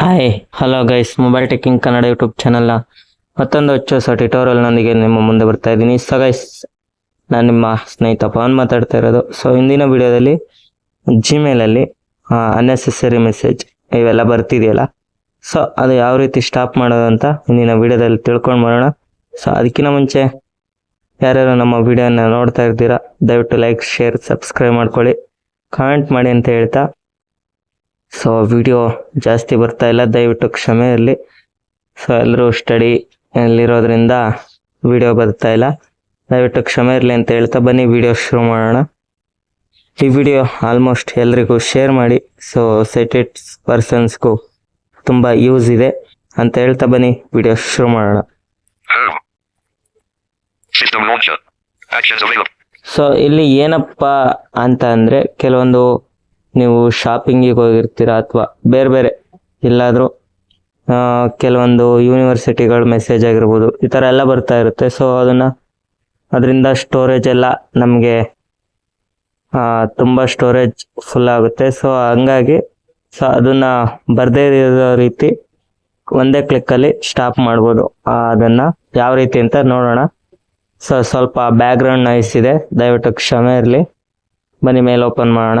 Hi hello guys mobile teching Kannada YouTube ಚಾನಲ್ನ ಮತ್ತೊಂದು ಹೊಚ್ಚ ಹೊಸ ಟ್ಯುಟೋರಿಯಲ್ನೊಂದಿಗೆ ನಿಮ್ಮ ಮುಂದೆ ಬರ್ತಾ ಇದ್ದೀನಿ. ಸೊ ಗೈಸ್ ನಾನು ನಿಮ್ಮ ಸ್ನೇಹಿತ ಪವನ್ ಮಾತಾಡ್ತಾ ಇರೋದು. ಸೊ ಇಂದಿನ ವಿಡಿಯೋದಲ್ಲಿ ಜಿಮೇಲಲ್ಲಿ ಅನ್ನೆಸೆಸರಿ ಮೆಸೇಜ್ ಇವೆಲ್ಲ ಬರ್ತಿದೆಯಲ್ಲ? ಸೊ ಅದು ಯಾವ ರೀತಿ ಸ್ಟಾಪ್ ಮಾಡೋದು ಅಂತ ಹಿಂದಿನ ವಿಡಿಯೋದಲ್ಲಿ ತಿಳ್ಕೊಂಡು ಬರೋಣ. ಸೊ ಅದಕ್ಕಿಂತ ಮುಂಚೆ ಯಾರ್ಯಾರು ನಮ್ಮ ವಿಡಿಯೋನ ನೋಡ್ತಾ ಇರ್ತೀರಾ, ದಯವಿಟ್ಟು ಲೈಕ್ ಶೇರ್ ಸಬ್ಸ್ಕ್ರೈಬ್ ಮಾಡ್ಕೊಳ್ಳಿ. ಕಾಮೆಂಟ್ ಮಾಡಿ ಅಂತ ಹೇಳ್ತಾ ಸೊ ವಿಡಿಯೋ ಜಾಸ್ತಿ ಬರ್ತಾ ಇಲ್ಲ ದಯವಿಟ್ಟು ಕ್ಷಮೆ ಇರಲಿ. ಸೊ ಎಲ್ಲರೂ ಸ್ಟಡಿ ಅಲ್ಲಿರೋದ್ರಿಂದ ವಿಡಿಯೋ ಬರ್ತಾ ಇಲ್ಲ. ದಯವಿಟ್ಟು ಕ್ಷಮೆ ಇರಲಿ ಅಂತ ಹೇಳ್ತಾ ಬನ್ನಿ ವಿಡಿಯೋ ಶುರು ಮಾಡೋಣ. ಈ ವಿಡಿಯೋ ಆಲ್ಮೋಸ್ಟ್ ಎಲ್ರಿಗೂ ಶೇರ್ ಮಾಡಿ. ಸೊ ಸೆಟೆಡ್ ಪರ್ಸನ್ಸ್ಗೂ ತುಂಬ ಯೂಸ್ ಇದೆ ಅಂತ ಹೇಳ್ತಾ ಬನ್ನಿ ವಿಡಿಯೋ ಶುರು ಮಾಡೋಣ. ಸೊ ಇಲ್ಲಿ ಏನಪ್ಪ ಅಂತ ಅಂದರೆ ಕೆಲವೊಂದು ನೀವು ಶಾಪಿಂಗಿಗೆ ಹೋಗಿರ್ತೀರ ಅಥವಾ ಬೇರೆ ಬೇರೆ ಎಲ್ಲಾದರೂ ಕೆಲವೊಂದು ಯೂನಿವರ್ಸಿಟಿಗಳ ಮೆಸೇಜ್ ಆಗಿರ್ಬೋದು, ಈ ಥರ ಎಲ್ಲ ಬರ್ತಾ ಇರುತ್ತೆ. ಸೊ ಅದನ್ನು, ಅದರಿಂದ ಸ್ಟೋರೇಜ್ ಎಲ್ಲ ನಮಗೆ ತುಂಬ ಸ್ಟೋರೇಜ್ ಫುಲ್ ಆಗುತ್ತೆ. ಸೊ ಹಂಗಾಗಿ, ಸೊ, ಅದನ್ನು ಬರದೇ ಇರೋ ರೀತಿ ಒಂದೇ ಕ್ಲಿಕ್ಕಲ್ಲಿ ಸ್ಟಾಪ್ ಮಾಡ್ಬೋದು. ಅದನ್ನು ಯಾವ ರೀತಿ ಅಂತ ನೋಡೋಣ. ಸೊ ಸ್ವಲ್ಪ ಬ್ಯಾಕ್ಗ್ರೌಂಡ್ ನಾಯ್ಸ್ ಇದೆ. ದಯವಿಟ್ಟು ಕ್ಷಮೆ ಇರಲಿ. ಬನ್ನಿ, ಮೇಲೆ ಓಪನ್ ಮಾಡೋಣ.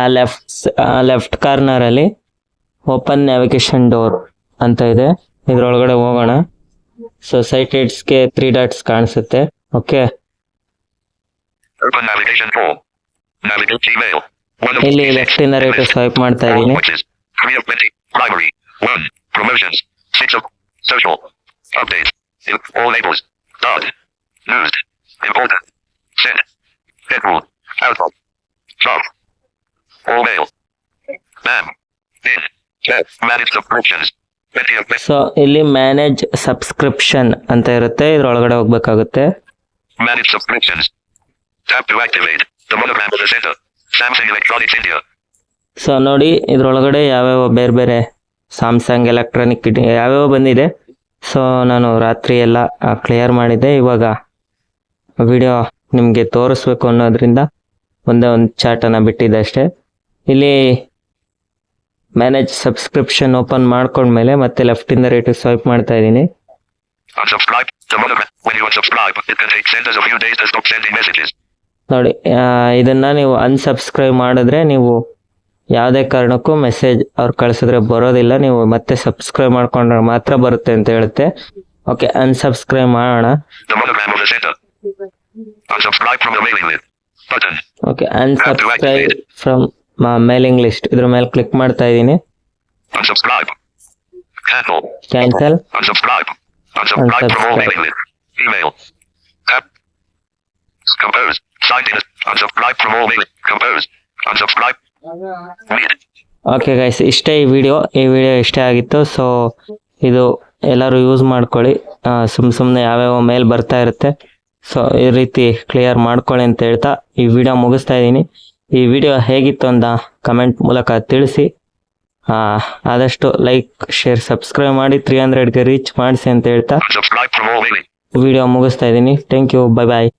ಆ ಲೆಫ್ಟ್ ಆ ಲೆಫ್ಟ್ ಕಾರ್ನರ್ ಅಲ್ಲಿ ಓಪನ್ ನ್ಯಾವಿಗೇಶನ್ ಡೋರ್ ಅಂತ ಇದೆ. ಇದರೊಳಗಡೆ ಹೋಗೋಣ. ಸೊ ಸೈಟ್ ಲೈಟ್ಸ್ಗೆ ತ್ರೀ ಡಾಟ್ಸ್ ಕಾಣಿಸುತ್ತೆ. ಓಕೆ ಇಲ್ಲಿ ಲೆಫ್ಟ್ ಇಂದ ರೈಟ್ ಸ್ವೈಪ್ ಮಾಡ್ತಾ ಇದ್ದೀನಿ. Stop. All mail. Manage subscriptions. So ಇಲ್ಲಿ ಮ್ಯಾನೇಜ್ ಸಬ್ಸ್ಕ್ರಿಪ್ಷನ್ ಅಂತ ಇರುತ್ತೆ ಇದ್ರೊಳಗಡೆ ಹೋಗ್ಬೇಕಾಗುತ್ತೆ manage subscriptions. Tap to activate. The monogram of the center. Samsung Electronics India. So ನೋಡಿ ಇದ್ರೊಳಗಡೆ ಯಾವ್ಯಾವ ಬೇರೆ ಬೇರೆ ಸ್ಯಾಮ್ಸಂಗ್ ಎಲೆಕ್ಟ್ರಾನಿಕ್ ಯಾವ್ಯಾವ ಬಂದಿದೆ ಸೊ ನಾನು ರಾತ್ರಿ ಎಲ್ಲ ಕ್ಲಿಯರ್ ಮಾಡಿದ್ದೆ ಇವಾಗ ವಿಡಿಯೋ ನಿಮಗೆ ತೋರಿಸ್ಬೇಕು ಅನ್ನೋದ್ರಿಂದ ಒಂದೇ ಒಂದು ಚಾಟನ್ನು ಬಿಟ್ಟಿದ್ದೆ ಅಷ್ಟೇ ಇಲ್ಲಿ ಮ್ಯಾನೇಜ್ ಸಬ್ಸ್ಕ್ರಿಪ್ಷನ್ ಓಪನ್ ಮಾಡ್ಕೊಂಡ್ಮೇಲೆ ಮತ್ತೆ ಲೆಫ್ಟಿಂದ ರೈಟ್ ಸ್ವೈಪ್ ಮಾಡ್ತಾ ಇದ್ದೀನಿ. ನೋಡಿ ಇದನ್ನ ನೀವು ಅನ್ಸಬ್ಸ್ಕ್ರೈಬ್ ಮಾಡಿದ್ರೆ ನೀವು ಯಾವುದೇ ಕಾರಣಕ್ಕೂ ಮೆಸೇಜ್ ಅವ್ರು ಕಳಿಸಿದ್ರೆ ಬರೋದಿಲ್ಲ. ನೀವು ಮತ್ತೆ ಸಬ್ಸ್ಕ್ರೈಬ್ ಮಾಡ್ಕೊಂಡ್ರೆ ಮಾತ್ರ ಬರುತ್ತೆ ಅಂತ ಹೇಳುತ್ತೆ. ಓಕೆ ಅನ್ಸಬ್ಸ್ಕ್ರೈಬ್ ಮಾಡೋಣ. ಓಕೆ ಅನ್ಸಬ್ಸ್ಕ್ರೈಬ್ ಫ್ರಮ್ ಮಾ ಮೇಲಿಂಗ್ ಲಿಸ್ಟ್ ಇದರ ಮೇಲೆ ಕ್ಲಿಕ್ ಮಾಡ್ತಾ ಇದೀನಿ ಅನ್ಸಬ್ಸ್ಕ್ರೈಬ್ ಕ್ಯಾನ್ಸಲ್ ಓಕೆ ಗೈಸ್ ಇಷ್ಟೇ ಈ ವಿಡಿಯೋ ಈ ವಿಡಿಯೋ ಇಷ್ಟೇ ಆಗಿತ್ತು. ಸೊ ಇದು ಎಲ್ಲರೂ ಯೂಸ್ ಮಾಡ್ಕೊಳ್ಳಿ. ಸುಮ್ಮ ಸುಮ್ಮನೆ ಯಾವ್ಯಾವ ಮೇಲೆ ಬರ್ತಾ ಇರುತ್ತೆ. ಸೊ ಈ ರೀತಿ ಕ್ಲಿಯರ್ ಮಾಡ್ಕೊಳ್ಳಿ ಅಂತ ಹೇಳ್ತಾ ಈ ವಿಡಿಯೋ ಮುಗಿಸ್ತಾ ಇದ್ದೀನಿ. ಈ ವಿಡಿಯೋ ಹೇಗಿತ್ತು ಅಂತ ಕಮೆಂಟ್ ಮೂಲಕ ತಿಳಿಸಿ. ಆ, ಆದಷ್ಟು ಲೈಕ್ ಶೇರ್ ಸಬ್ಸ್ಕ್ರೈಬ್ ಮಾಡಿ ತ್ರೀ ಹಂಡ್ರೆಡ್ಗೆ ರೀಚ್ ಮಾಡಿಸಿ ಅಂತ ಹೇಳ್ತಾ. ವಿಡಿಯೋ ಮುಗಿಸ್ತಾ ಇದ್ದೀನಿ. Thank you bye bye